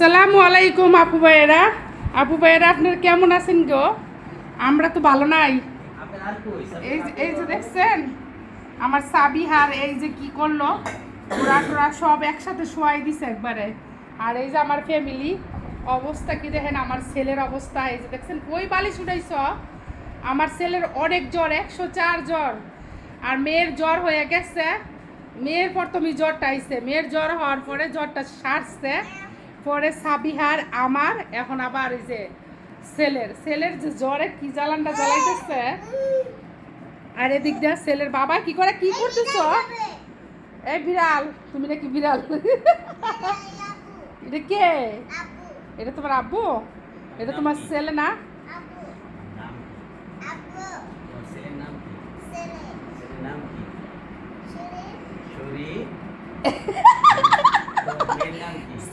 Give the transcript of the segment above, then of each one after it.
সালামু আলাইকুম, আপু ভাইয়েরা। আপু ভাইয়েরা, আপনারা কেমন আছেন গো? আমরা তো ভালো নাই। এই যে- দেখছেন, আমার সাবিহার এই যে কি করল ওরা টোরা সব একসাথে শোয়াই দিছে একবারে। আর এই যে আমার ফ্যামিলি অবস্থা কি দেখেন, আমার ছেলের অবস্থা। এই যে দেখছেন ওই বালিশ উঠাইছ? আমার ছেলের অনেক জ্বর, একশো চার জ্বর। আর মেয়ের জ্বর হয়ে গেছে। মেয়ের প্রথমে জ্বরটা আইছে। মেয়ের জ্বর হওয়ার পরে জ্বরটা সারছে। পরে সাবিহার আমার এখন আবার এই যে ছেলের। ছেলের যে জ্বরে কি জ্বালানটা জ্বালাইতেছে? আর এদিক দিয়ে ছেলের বাবা কি করে কি করতেছ? এই বিড়াল তুমি নাকি বিড়াল? এটা কে? এটা তোমার আব্বু? এটা তোমার ছেলে না?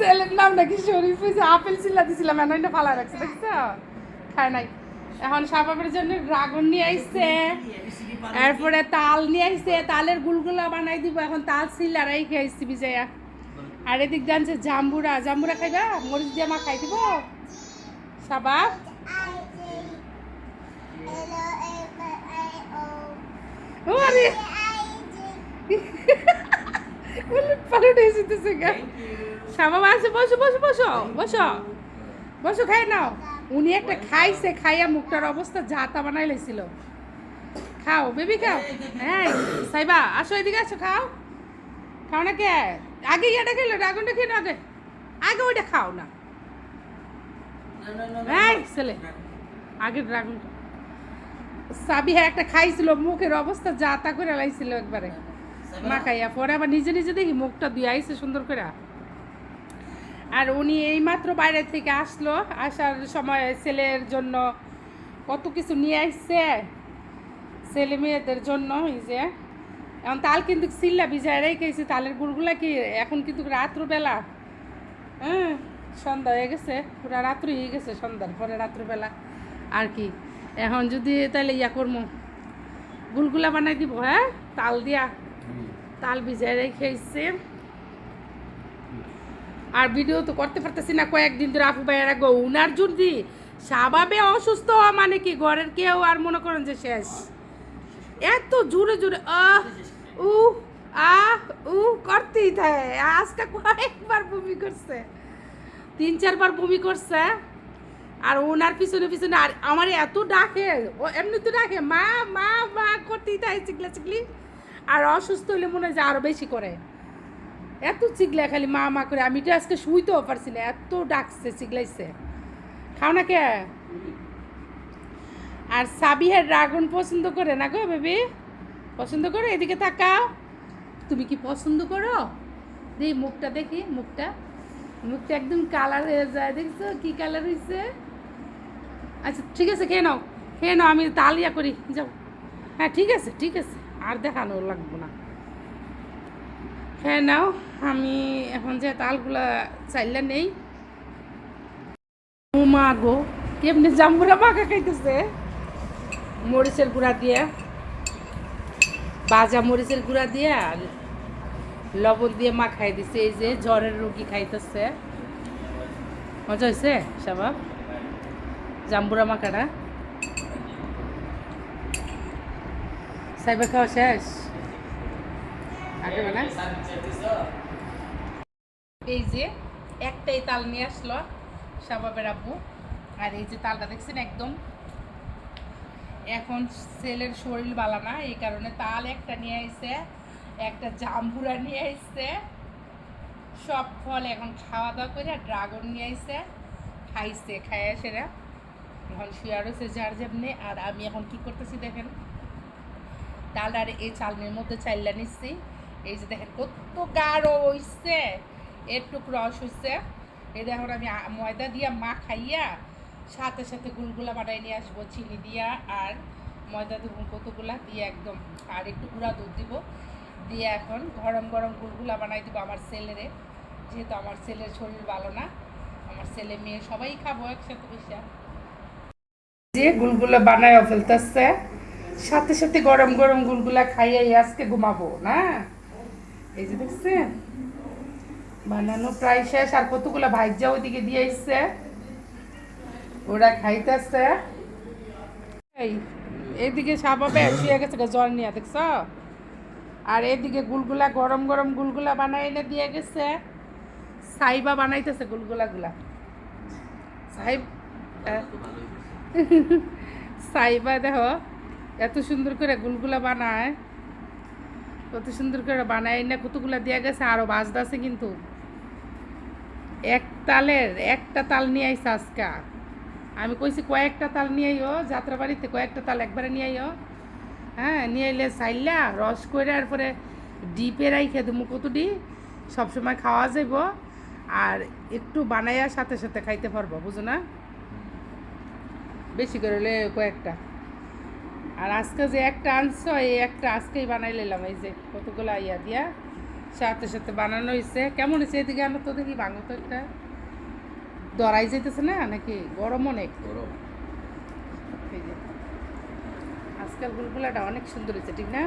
ছেলের নাম নাকি শরীফ হয়েছে আপেল চিল্লা দিছিলাম এখন এটা ফালা রাখছে দেখছ? খায় নাই। এখন সাবাবের জন্য ড্রাগন নিয়ে আইছে এরপরে তাল নিয়ে আইছে তালের গুলগুলা বানাই দিব এখন তাল চিল্লারাই খাইছি বিজয়া। আর এদিক জানছে জাম্বুরা। জাম্বুরা খাইবা? মরিচ দিয়ে মা খাই দিব? সাবাব ও আরে উলট পালট সাবাব আছে বসো বসো বসো বসো বসো, খাই নাও। উনি একটা খাইছে, খাইয়া মুখটার অবস্থা জাতা বানাই লাইছিল খাও, বেবি খাও। হ্যাঁ সাইবা, আসো, এদিকে আসো, খাও। খাও না কে আগে ইয়াটা খেলো, ড্রাগনটা খেয়ে নাও আগে। আগে ওইটা খাও না। এই ছেলে, আগে ড্রাগন সাবি হ্যাঁ একটা খাইছিল, মুখের অবস্থা জাতা করে লাইছিল একবারে। মা খাইয়া, পরে আবার নিজে নিজে দেখি মুখটা দিয়ে আইছে সুন্দর করে আর উনি এইমাত্র বাইরে থেকে আসলো আসার সময় ছেলের জন্য কত কিছু নিয়ে আসছে ছেলে মেয়েদের জন্য এই যে। এখন তাল কিন্তু সিল্লা ভিজায় রেখেছি তালের গুড়গুলা কি এখন কিন্তু রাত্রবেলা হ্যাঁ সন্ধ্যা হয়ে গেছে পুরা রাত্রি হয়ে গেছে সন্ধ্যার পরে রাত্রবেলা। আর কি এখন যদি তাহলে ইয়া করব গুলগুলা বানাই দিব হ্যাঁ তাল দিয়া। তাল ভিজায় রেখেছে। আর ভিডিও তো করতে পারতেছি না। কয়েকদিন ধরে আপু ভাইয়েরা, গো, উনার যদি স্বভাবে অসুস্থ হওয়া মানে কি? ঘরের কেউ আর মনে করেন যে শেষ। এত জোরে জোরে, আহ, উ আহ, উ, করতেই থাকে। আজকে কয়েকবার বমি করছে। তিন, চারবার বমি করছে। আর ওনার পিছনে পিছনে, আর আমার এত ডাকে, ও এমনি তো ডাকে, মা মা মা, করতেই থাকে চিকলা চিকলি আর অসুস্থ হলে মনে হয় যে আরও বেশি করে। এত চিগলা খালি মা মা করে, আমি তো আজকে শুইতেও পারছি না এত ডাকছে, চিগলাইছে। খাও না কে? আর সাবিহার ড্রাগন পছন্দ করে না গো বেবি? পছন্দ করো? এদিকে তাকাও। তুমি কি পছন্দ করো? দেখি মুখটা দেখি, মুখটা। মুখটা একদম কালার হয়ে যায়, দেখছ? কি কালার হয়েছে আচ্ছা ঠিক আছে, খেয়ে নাও। খেয়ে নাও, আমি তালিয়া করি। যাও। হ্যাঁ ঠিক আছে ঠিক আছে। আর দেখানো লাগবো না। হ্যাঁ নাও। আমি এখন যে তালগুলা চাইলে নেই। মা গো, কেমনি জাম্বুরা মাখা খাইতেছে? মরিচের গুঁড়া দিয়ে, বাজা মরিচের গুঁড়া দিয়ে লবণ দিয়ে মা খাই দিছে। এই যে জ্বরের রুগী খাইতেছে। মজা হয়েছে সাবাব জাম্বুরা মাখাটা। সাইবার খাওয়া শেষ? এই যে একটাই তাল নিয়ে আসলো শাবাবের আব্বু। আর এই যে তালটা দেখছেন একদম? এখন ছেলের শরীর বালা না, এই কারণে তাল একটা নিয়ে আইছে, একটা জাম্বুরা নিয়ে আইছে, সব ফল এখন খাওয়া দাওয়া করে ড্রাগন নিয়ে আইছে, খাইছে খাইয়া সেরা। এখন শুয়ে রয়েছে যার যেমনি, আর আমি এখন কি করতেছি দেখেন? ডাল আর এই চালনির মধ্যে চাইলা নিচ্ছি। এই যে দেখেন কত গাঢ় হইছে একটুক রস হইছে এই দেখুন আমি ময়দা দিয়া মা খাইয়া সাথে সাথে গুলগুলা বানাই নিয়ে আসব, চিনি দিয়া আর ময়দা দেবো কতগুলা দিয়ে একদম আর একটু গুঁড়া দুধ দিব। দিয়ে এখন গরম গরম গুলগুলা বানাই দিব আমার ছেলেরে, যেহেতু আমার ছেলের শরীর ভালো না, আমার ছেলে মেয়ে সবাই খাব একসাথে বসে যে গুলগুলা বানায় ফেলতেছে, সাথে সাথে গরম গরম গুলগুলা খাইয়াই আজকে ঘুমাবো, না? এই যে দেখছেন? বানানো প্রায় শেষ, আর কতগুলো ভাইজা ওইদিকে দিয়ে এসছে ওরা খাইতেছে। এই এইদিকে সাবাবে শুয়ে গেছে জল নিয়ে, দেখছ? আর এদিকে গুলগুলা, গরম গরম গুলগুলা বানাই এনে দিয়ে গেছে। সাইবা বানাইতেছে গুলগুলা গুলা। সাইব সাইবা দেখো, এত সুন্দর করে গুলগুলা বানায়। কত সুন্দর করে বানায় না, কতগুলা দিয়ে গেছে, আরও বাজদাছে কিন্তু। এক তালের, একটা তাল নিয়ে আইসা আজকা। আমি কইছি, কয়েকটা তাল নিয়ে আইও যাত্রা বাড়িতে কয়েকটা তাল একবারে নিয়ে আইও। হ্যাঁ নিয়ে এলে চাইলা রস করে আর পরে ডিপে রাইখে দেবো কতটি সবসময় খাওয়া যাইব, আর একটু বানাইয়া সাথে সাথে খাইতে পারব, বুঝো না? বেশি করে হলে কয়েকটা। আর আজকে যে একটা আনছো এই একটা আজকেই বানাই নিলাম এই যে কতগুলো ইয়া দিয়া সাথে সাথে বানানো হয়েছে কেমন হয়েছে এদিকে? আনো তো দেখি ভাঙো তো একটা। দরাই যেতেছে না নাকি গরম অনেক? গরম। আজকাল গুলগুলাটা অনেক সুন্দর হয়েছে ঠিক না?